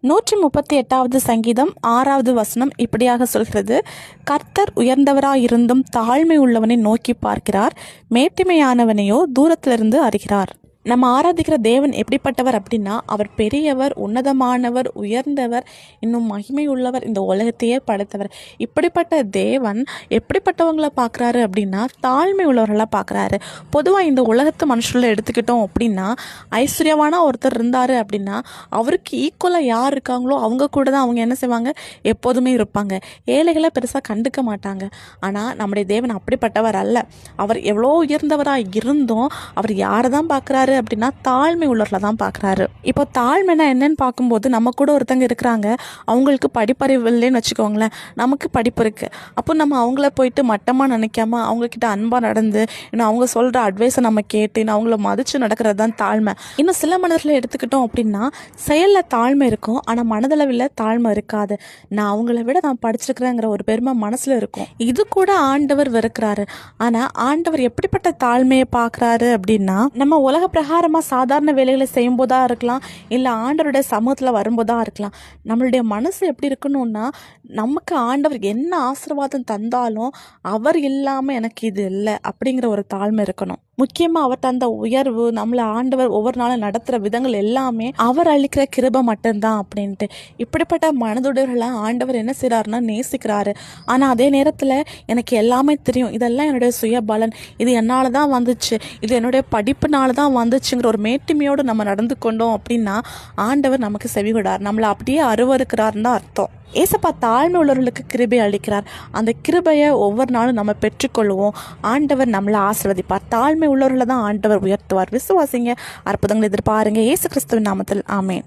நூற்றி முப்பத்தி எட்டாவது சங்கீதம் ஆறாவது வசனம் இப்படியாக சொல்கிறது. கர்த்தர் உயர்ந்தவராயிருந்தும் தாழ்மை உள்ளவனை நோக்கி பார்க்கிறார். மேட்டிமையானவனையோ தூரத்திலிருந்து அறிகிறார். நம்ம ஆராதிக்கிற தேவன் எப்படிப்பட்டவர் அப்படின்னா அவர் பெரியவர் உன்னதமானவர் உயர்ந்தவர் இன்னும் மகிமை உள்ளவர் இந்த உலகத்தையே படைத்தவர். இப்படிப்பட்ட தேவன் எப்படிப்பட்டவங்களை பார்க்குறாரு அப்படின்னா தாழ்மை உள்ளவர்களாக பார்க்குறாரு. பொதுவாக இந்த உலகத்து மனுஷர்களை எடுத்துக்கிட்டோம் அப்படின்னா ஐஸ்வர்யமான ஒருத்தர் இருந்தார் அப்படின்னா அவருக்கு ஈக்குவலாக யார் இருக்காங்களோ அவங்க கூட தான் அவங்க என்ன செய்வாங்க? எப்போதுமே இருப்பாங்க. ஏழைகளை பெருசாக கண்டுக்க மாட்டாங்க. ஆனால் நம்முடைய தேவன் அப்படிப்பட்டவர் அல்ல. அவர் எவ்வளோ உயர்ந்தவராக இருந்தும் அவர் யாரை தான் பார்க்குறாரு? அப்படின்னா தாழ்மை உள்ளவர்களை தான் பார்க்குறாரு இப்போ தாழ்மைனா என்னன்னு பார்க்கும்போது நம்ம கூட ஒருத்தங்க இருக்கிறாங்க. அவங்களுக்கு படிப்பறிவு இல்லைன்னு வச்சுக்கோங்களேன். நமக்கு படிப்பு இருக்குது அப்போ நம்ம அவங்கள போயிட்டு மட்டமாக நினைக்காம அவங்கக்கிட்ட அன்பாக நடந்து இன்னும் அவங்க சொல்கிற அட்வைஸை நம்ம கேட்டு இன்னும் அவங்கள மதித்து நடக்கிறது தான் தாழ்மை. இன்னும் சில மனதில் எடுத்துக்கிட்டோம் அப்படின்னா செயலில் தாழ்மை இருக்கும். ஆனால் மனதளவில் தாழ்மை இருக்காது. நான் அவங்கள விட நான் படிச்சிருக்கிறேங்கிற ஒரு பெருமை மனசில் இருக்கும். இது கூட ஆண்டவர் வெறுக்கிறாரு. ஆனால் ஆண்டவர் எப்படிப்பட்ட தாழ்மையை பார்க்குறாரு அப்படின்னா நம்ம உலக பிரகாரமாக சாதாரண வேலைகளை செய்யும்போதாக இருக்கலாம் இல்லை ஆண்டவருடைய சமூகத்தில் வரும்போதாக இருக்கலாம். நம்மளுடைய மனசு எப்படி இருக்கணும்னா நமக்கு ஆண்டவர் என்ன ஆசீர்வாதம் தந்தாலும் அவர் இல்லாமல் எனக்கு இது இல்லை அப்படிங்கிற ஒரு தாழ்மை இருக்கணும். முக்கியமாக அவர் தந்த உயர்வு நம்மளை ஆண்டவர் ஒவ்வொரு நாளும் நடத்துகிற விதங்கள் எல்லாமே அவர் அளிக்கிற கிருபை மட்டும்தான் அப்படின்ட்டு. இப்படிப்பட்ட மனதுடர்களை ஆண்டவர் என்ன செய்கிறாருன்னா நேசிக்கிறாரு. ஆனால் அதே நேரத்தில் எனக்கு எல்லாமே தெரியும். இதெல்லாம் என்னுடைய சுயபலன். இது என்னால் தான் வந்துச்சு. இது என்னுடைய படிப்புனால தான் வந்துச்சுங்கிற ஒரு மேட்டுமையோடு நம்ம நடந்து கொண்டோம் அப்படின்னா ஆண்டவர் நமக்கு செவிகொடார் நம்மளை அப்படியே அருவருக்கிறாருன்னு தான் அர்த்தம். ஏசப்பா தாழ்மை உள்ளவர்களுக்கு கிருபை அளிக்கிறார். அந்த கிருபையை ஒவ்வொரு நாளும் நம்ம பெற்றுக்கொள்வோம். ஆண்டவர் நம்மளை ஆசிர்வதிப்பார். தாழ்மை உள்ளவர்களை தான் ஆண்டவர் உயர்த்துவார். விசுவாசிங்க அற்புதங்கள் எதிர்பாருங்க. இயேசு கிறிஸ்துவின் நாமத்தில் ஆமேன்.